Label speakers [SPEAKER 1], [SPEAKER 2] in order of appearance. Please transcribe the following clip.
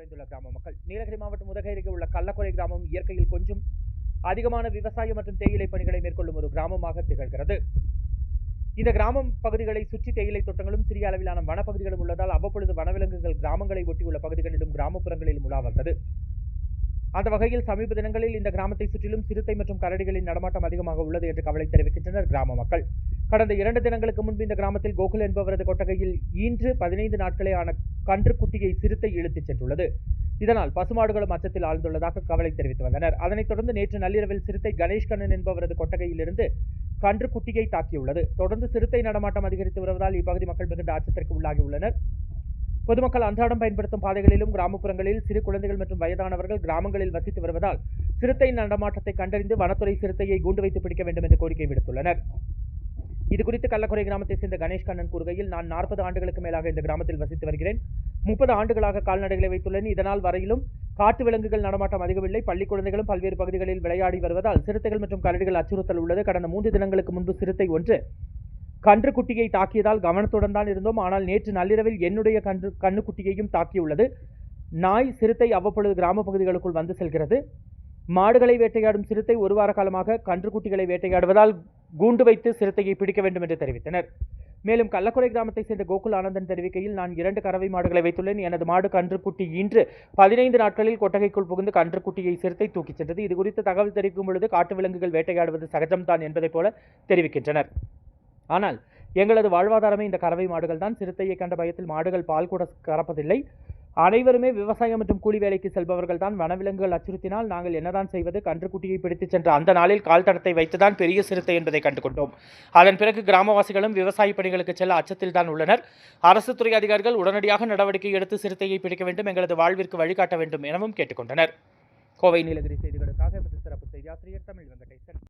[SPEAKER 1] குறைந்துள்ள கிராம மக்கள். நீலகிரி மாவட்டம் அருகே உள்ள கள்ளக்குறை கிராமம் இயற்கையில் கொஞ்சம் அதிகமான விவசாயம் மற்றும் தேயிலை பணிகளை மேற்கொள்ளும் ஒரு கிராமமாக திகழ்கிறது. இந்த கிராமம் பகுதிகளை சுற்றி தேயிலை தோட்டங்களும் சிறிய அளவிலான வனப்பகுதிகளும் உள்ளதால் அவ்வப்பொழுது வனவிலங்குகள் கிராமங்களை ஒட்டியுள்ள பகுதிகளிலும் கிராமப்புறங்களிலும் உலா வந்தது அந்த வகையில் சமீப தினங்களில் இந்த கிராமத்தை சுற்றிலும் சிறுத்தை மற்றும் கரடிகளின் நடமாட்டம் அதிகமாக உள்ளது என்று கவலை தெரிவிக்கின்றனர் கிராம மக்கள். கடந்த இரண்டு தினங்களுக்கு முன்பு இந்த கிராமத்தில் கோகுல் என்பவரது கொட்டகையில் இன்று பதினைந்து நாட்களே ஆன கன்று குட்டியை சிறுத்தை இழுத்துச் சென்றுள்ளது. இதனால் பசுமாடுகளும் அச்சத்தில் ஆழ்ந்துள்ளதாக கவலை தெரிவித்து வந்தனர். அதனைத் தொடர்ந்து நேற்று நள்ளிரவில் சிறுத்தை கணேஷ் கண்ணன் என்பவரது கொட்டகையிலிருந்து கன்றுக்குட்டியை தாக்கியுள்ளது. தொடர்ந்து சிறுத்தை நடமாட்டம் அதிகரித்து வருவதால் இப்பகுதி மக்கள் மிகுந்த அச்சத்திற்கு உள்ளாகியுள்ளனர் பொதுமக்கள் அன்றாடம் பயன்படுத்தும் பாதைகளிலும் கிராமப்புறங்களில் சிறு குழந்தைகள் மற்றும் வயதானவர்கள் கிராமங்களில் வசித்து வருவதால் சிறுத்தை நடமாட்டத்தை கண்டறிந்து வனத்துறை சிறுத்தையை கூண்டு வைத்து பிடிக்க வேண்டும் என்று கோரிக்கை விடுத்துள்ளனர். இது குறித்து கள்ளக்குறை கிராமத்தை சேர்ந்த கணேஷ் கண்ணன் கூறுகையில் நான் நாற்பது ஆண்டுகளுக்கு மேலாக இந்த கிராமத்தில் வசித்து வருகிறேன். முப்பது ஆண்டுகளாக கால்நடைகளை வைத்துள்ளேன். இதனால் வரையிலும் காட்டு விலங்குகள் நடமாட்டம் அதிகமில்லை பள்ளி குழந்தைகளும் பல்வேறு பகுதிகளில் விளையாடி வருவதால் சிறுத்தைகள் மற்றும் கரடிகள் அச்சுறுத்தல் உள்ளது. கடந்த மூன்று தினங்களுக்கு முன்பு சிறுத்தை ஒன்று கன்று குட்டியை தாக்கியதால் கவனத்துடன் தான் இருந்தோம். ஆனால் நேற்று நள்ளிரவில் என்னுடைய கன்று கண்ணுக்குட்டியையும் தாக்கியுள்ளது. நாய் சிறுத்தை அவ்வப்பொழுது கிராம பகுதிகளுக்குள் வந்து செல்கிறது. மாடுகளை வேட்டையாடும் சிறுத்தை ஒரு வார காலமாக கன்றுக்குட்டிகளை வேட்டையாடுவதால் கூண்டு வைத்து சிறுத்தையை பிடிக்க வேண்டும் என்று தெரிவித்தனர். மேலும் கள்ளக்குறை கிராமத்தை சேர்ந்த கோகுல் ஆனந்தன் தெரிவிக்கையில் நான் இரண்டு கறவை மாடுகளை வைத்துள்ளேன். எனது மாடு கன்றுக்குட்டி இன்று பதினைந்து நாட்களில் கொட்டகைக்குள் புகுந்து கன்றுக்குட்டியை சிறுத்தை தூக்கிச் சென்றது. இது குறித்து தகவல் தெரிவிக்கும் பொழுது காட்டு விலங்குகள் வேட்டையாடுவது சகஜம்தான் என்பதைப் போல தெரிவிக்கின்றனர். ஆனால் எங்களது வாழ்வாதாரமே இந்த கறவை மாடுகள் தான் சிறுத்தையை கண்ட பயத்தில் மாடுகள் பால் கூட கறப்பதில்லை. அனைவருமே விவசாயம் மற்றும் கூலி வேலைக்கு செல்பவர்கள் தான் வனவிலங்குகள் அச்சுறுத்தினால் நாங்கள் என்னதான் செய்வது? கன்றுக்குட்டியை பிடித்துச் சென்ற அந்த நாளில் கால் தடத்தை வைத்துதான் பெரிய சிறுத்தை என்பதை கண்டுகொண்டோம். அதன் பிறகு கிராமவாசிகளும் விவசாய பணிகளுக்கு செல்ல அச்சத்தில் தான் உள்ளனர். அரசு துறை அதிகாரிகள் உடனடியாக நடவடிக்கை எடுத்து சிறுத்தையை பிடிக்க வேண்டும் எங்களது வாழ்விற்கு வழிகாட்ட வேண்டும் எனவும் கேட்டுக்கொண்டனர். கோவை நீலகிரி செய்திகளுக்காக எமது சிறப்பு செய்தியாசிரியர் தமிழ் வெங்கடேசன்.